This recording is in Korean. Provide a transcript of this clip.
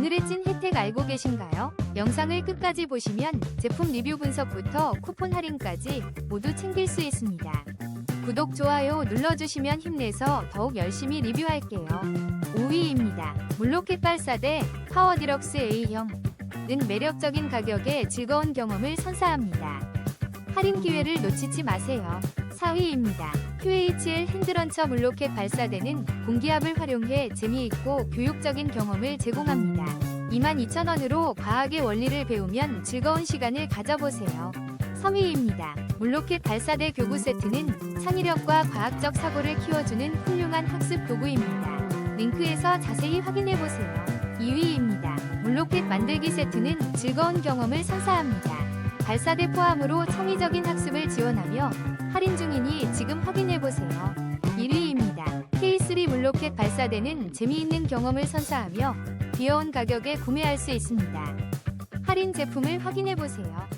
오늘의 찐 혜택 알고 계신가요? 영상을 끝까지 보시면 제품 리뷰 분석부터 쿠폰 할인까지 모두 챙길 수 있습니다. 구독, 좋아요 눌러주시면 힘내서 더욱 열심히 리뷰할게요. 5위입니다. 물로켓 발사 대 파워 디럭스 A형 은 매력적인 가격에 즐거운 경험을 선사합니다. 할인 기회를 놓치지 마세요. 4위입니다. QHL 핸드런처 물로켓 발사대는 공기압을 활용해 재미있고 교육적인 경험을 제공합니다. 22,000원으로 과학의 원리를 배우면 즐거운 시간을 가져보세요. 3위입니다. 물로켓 발사대 교구 세트는 창의력과 과학적 사고를 키워주는 훌륭한 학습 도구입니다. 링크에서 자세히 확인해보세요. 2위입니다. 물로켓 만들기 세트는 즐거운 경험을 선사합니다. 발사대 포함으로 창의적인 학습을 지원하며 할인 중이니 지금 확인해보세요. 1위입니다. K3 물로켓 발사대는 재미있는 경험을 선사하며 귀여운 가격에 구매할 수 있습니다. 할인 제품을 확인해보세요.